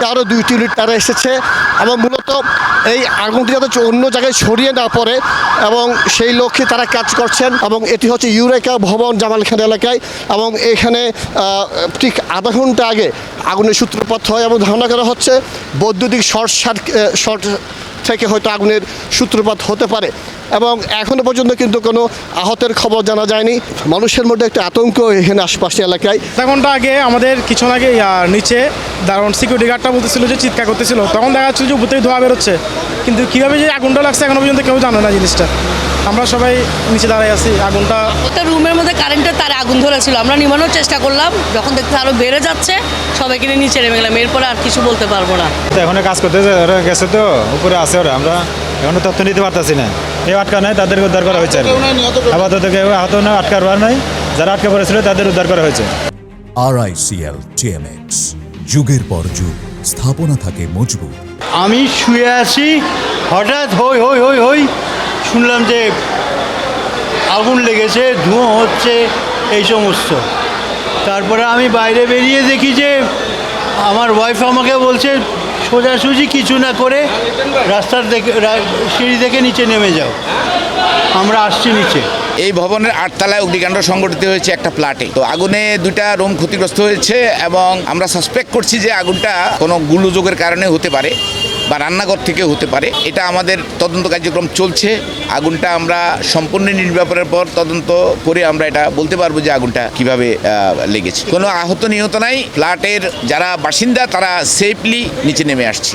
মধ্যে আরও দুইটি ইউনিট তারা এসেছে এবং মূলত এই আগুনটি যাতে অন্য জায়গায় ছড়িয়ে না পড়ে এবং সেই লক্ষ্যে তারা কাজ করছেন এবং এটি হচ্ছে ইউরেকা ভবন জামালখান এলাকায় এবং এখানে ঠিক আধা ঘণ্টা আগে আগুনের সূত্রপাত হয় এবং ধারণা করা হচ্ছে বৈদ্যুতিক শর্ট সার্কিট শর্ট থেকে হয়তো আগুনের সূত্রপাত হতে পারে। এবং এখনও পর্যন্ত কিন্তু কোনো আহতের খবর জানা যায়নি। মানুষের মধ্যে একটা আতঙ্ক এখানে আশপাশে এলাকায়। আধা ঘণ্টা আগে আমাদের কিছু আগে নিচে দারুণ সিকিউরিটি গার্ডটা বলতেছিল যে চিৎকার করতেছিল। তখন দেখা যাচ্ছে যে উপর থেকে ধোয়া বেরোচ্ছে। কিন্তু কীভাবে যে আগুনটা লাগছে এখনও পর্যন্ত কেউ জানে না জিনিসটা। আমরা সবাই নিচে দাঁড়াই আছি। আগুনটা ওটা রুমের মধ্যে কারেন্টের তারে আগুন ধরেছিল। আমরা নিমানোর চেষ্টা করলাম যখন দেখতে আরও বেড়ে যাচ্ছে সবাইকে নিয়ে নিচে নেমে গেলাম। এরপরে আর কিছু বলতে পারব না। তো এখনও কাজ করতেছে ওরা গেছে তো উপরে আছে ওরা আমরা এখনও তথ্য নিতে পারতেছি না। কেউ আটকা নাই তাদেরকে উদ্ধার করা হয়েছে আপাতত কেউ আহত না আটকার নাই যারা আটকা পড়েছিল তাদের উদ্ধার করা হয়েছে। আরআইসিএল টিএমএক্স যুগের পর যুগ স্থাপনা থাকে মজবুত। আমি শুয়ে আছি হঠাৎ হই হই হই হই শুনলাম যে আগুন লেগেছে ধুঁয়ো হচ্ছে এই সমস্ত। তারপরে আমি বাইরে বেরিয়ে দেখি যে আমার ওয়াইফ আমাকে বলছে, সোজাসুজি কিছু না করে রাস্তার দেখে সিঁড়ি থেকে নিচে নেমে যাও। আমরা আসছি নিচে। এই ভবনের আটতলায় অগ্নিকাণ্ড সংঘটিত হয়েছে একটা প্লাটে তো আগুনে দুইটা রুম ক্ষতিগ্রস্ত হয়েছে এবং আমরা সাসপেক্ট করছি যে আগুনটা কোনো গুলোযোগের কারণে হতে পারে। বা রান্নাঘর থেকে হতে পারে। এটা আমাদের তদন্ত কার্যক্রম চলছে। আগুনটা আমরা সম্পূর্ণ নির্বাপনের পর তদন্ত করে আমরা এটা বলতে পারব যে আগুনটা কীভাবে লেগেছে। কোনো আহত নিহত নাই। ফ্ল্যাটের যারা বাসিন্দা, তারা সেফলি নিচে নেমে আসছে।